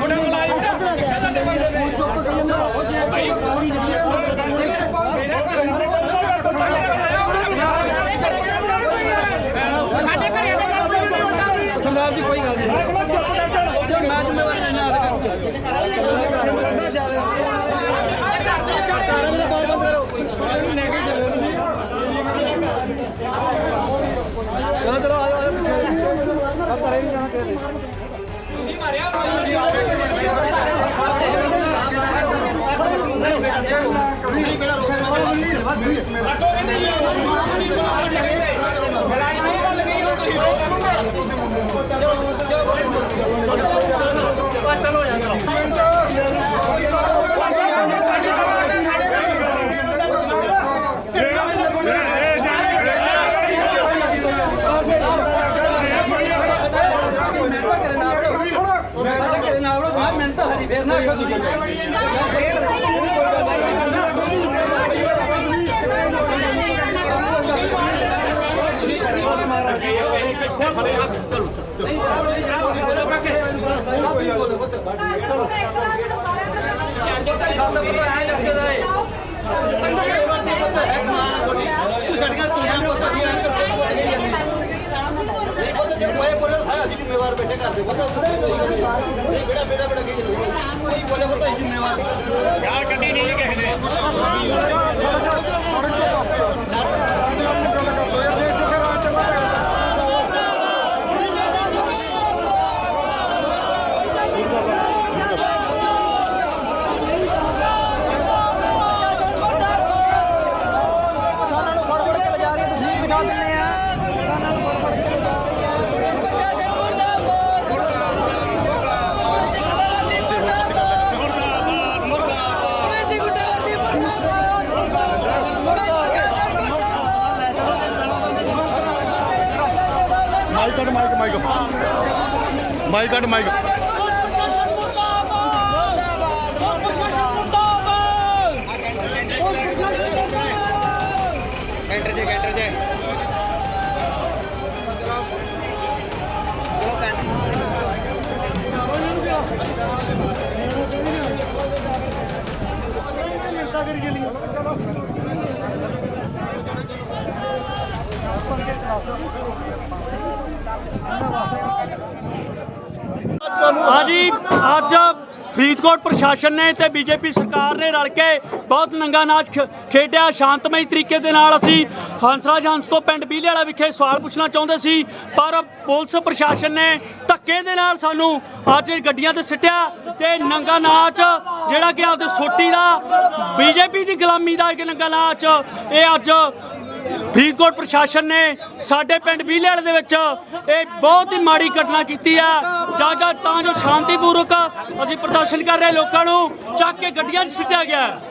করে ਕਰੇ ਨਹੀਂ ਜਾਣਾ ਕਿਤੇ ਮੈਂ ਘਰੇ ਨਾ ਵੜੋ ਮੈਂ ਮਿੰਟ ਸਾਡੀ ਫੇਰ ਨਾ ਆਖੋ ਤੁਸੀਂ ਤੂੰ ਸੜਕਾਂ ਤੀਆਂ ਨੂੰ ਉੱਥੇ ਅਸੀਂ ਐਂ ਕਰੋ ਕੋਈ ਬੋਲੇ ਤਾਂ ਅਸੀਂ ਜ਼ਿੰਮੇਵਾਰ ਬੈਠੇ ਕਰਦੇ ਪਤਾ ਨਹੀਂ ਬੇੜਾ ਬੇੜਾ ਬੇੜਾ ਕੀ 吗？ਮਾਈਕ ਕੱਢ ਮਾਈਕ ਮਾਈਕ। ਮਾਈਕ ਕੱਢ ਮਾਈਕ। ਕੈਂਟਰ ਜੇ ਕੈਂਟਰ ਜੇ ਹਾਂਜੀ, ਅੱਜ ਫਰੀਦਕੋਟ ਪ੍ਰਸ਼ਾਸਨ ਨੇ ਤੇ ਬੀਜੇਪੀ ਸਰਕਾਰ ਨੇ ਰਲ ਕੇ ਬਹੁਤ ਨੰਗਾ ਨਾਚ ਖ- ਖੇਡਿਆ, ਸ਼ਾਂਤਮਈ ਤਰੀਕੇ ਦੇ ਨਾਲ ਅਸੀਂ ਹੰਸਰਾਜ ਹੰਸ ਤੋਂ ਪਿੰਡ ਬੀਲੇ ਵਾਲਾ ਵਿਖੇ ਸਵਾਲ ਪੁੱਛਣਾ ਚਾਹੁੰਦੇ ਸੀ, ਪਰ ਪੁਲਿਸ ਪ੍ਰਸ਼ਾਸਨ ਨੇ ਧੱਕੇ ਦੇ ਨਾਲ ਸਾਨੂੰ ਅੱਜ ਗੱਡੀਆਂ ਤੇ ਸਿੱਟਿਆ ਤੇ ਨੰਗਾ ਨਾਚ ਜਿਹੜਾ ਕਿ ਆਪਦੇ ਸੋਟੀ ਦਾ, ਬੀਜੇਪੀ ਦੀ ਗੁਲਾਮੀ ਦਾ ਇੱਕ ਨੰਗਾ ਨਾਚ, ਇਹ ਅੱਜ ਫਰੀਦਕੋਟ ਪ੍ਰਸ਼ਾਸਨ ਨੇ ਸਾਡੇ ਪਿੰਡ ਬੀਲੇੜ ਦੇ ਵਿੱਚ ਇਹ ਬਹੁਤ ਹੀ ਮਾੜੀ ਘਟਨਾ ਕੀਤੀ ਹੈ ਜਾਂ ਜਾਂ ਤਾਂ ਜੋ ਸ਼ਾਂਤੀਪੂਰਵਕ ਅਸੀਂ ਪ੍ਰਦਰਸ਼ਨ ਕਰ ਰਹੇ ਲੋਕਾਂ ਨੂੰ, ਚੱਕ ਕੇ ਗੱਡੀਆਂ 'ਚ ਸਿੱਟਿਆ ਗਿਆ।